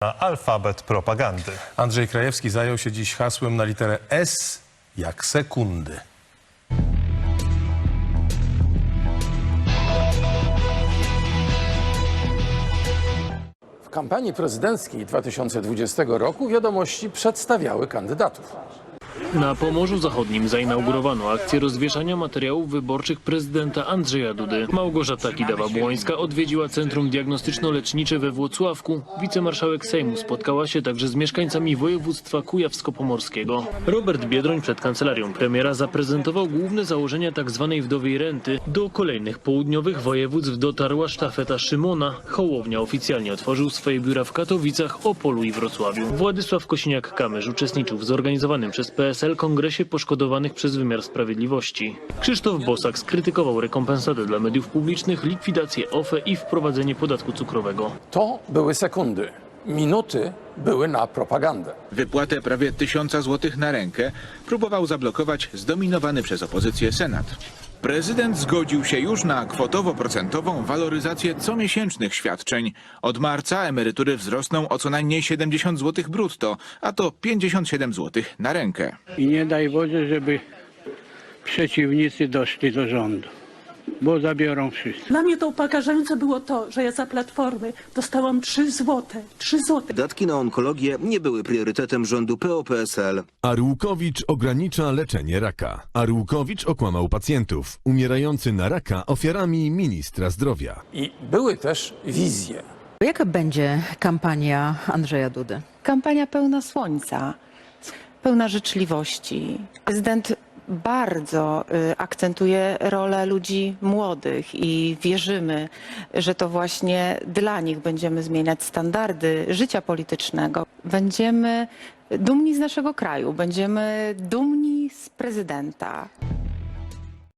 na alfabet propagandy. Andrzej Krajewski zajął się dziś hasłem na literę S jak sekundy. W kampanii prezydenckiej 2020 roku wiadomości przedstawiały kandydatów. Na Pomorzu Zachodnim zainaugurowano akcję rozwieszania materiałów wyborczych prezydenta Andrzeja Dudy. Małgorzata Kidawa-Błońska odwiedziła Centrum Diagnostyczno-Lecznicze we Włocławku. Wicemarszałek Sejmu spotkała się także z mieszkańcami województwa kujawsko-pomorskiego. Robert Biedroń przed kancelarią premiera zaprezentował główne założenia tzw. wdowej renty. Do kolejnych południowych województw dotarła sztafeta Szymona. Hołownia oficjalnie otworzył swoje biura w Katowicach, Opolu i Wrocławiu. Władysław Kosiniak-Kamysz uczestniczył w zorganizowanym przez PSL Kongresie Poszkodowanych przez Wymiar Sprawiedliwości. Krzysztof Bosak skrytykował rekompensatę dla mediów publicznych, likwidację OFE i wprowadzenie podatku cukrowego. To były sekundy. Minuty były na propagandę. Wypłatę prawie tysiąca złotych na rękę próbował zablokować zdominowany przez opozycję Senat. Prezydent zgodził się już na kwotowo-procentową waloryzację comiesięcznych świadczeń. Od marca emerytury wzrosną o co najmniej 70 zł brutto, a to 57 zł na rękę. I nie daj Boże, żeby przeciwnicy doszli do rządu, bo zabiorą wszystko. Dla mnie to upokarzające było to, że ja za Platformy dostałam 3 złote. 3 złote. Wydatki na onkologię nie były priorytetem rządu PO-PSL. Arłukowicz ogranicza leczenie raka. Arłukowicz okłamał pacjentów. Umierający na raka ofiarami ministra zdrowia. I były też wizje. Jaka będzie kampania Andrzeja Dudy? Kampania pełna słońca, pełna życzliwości. Prezydent bardzo y, akcentuje rolę ludzi młodych i wierzymy, że to właśnie dla nich będziemy zmieniać standardy życia politycznego. Będziemy dumni z naszego kraju, będziemy dumni z prezydenta.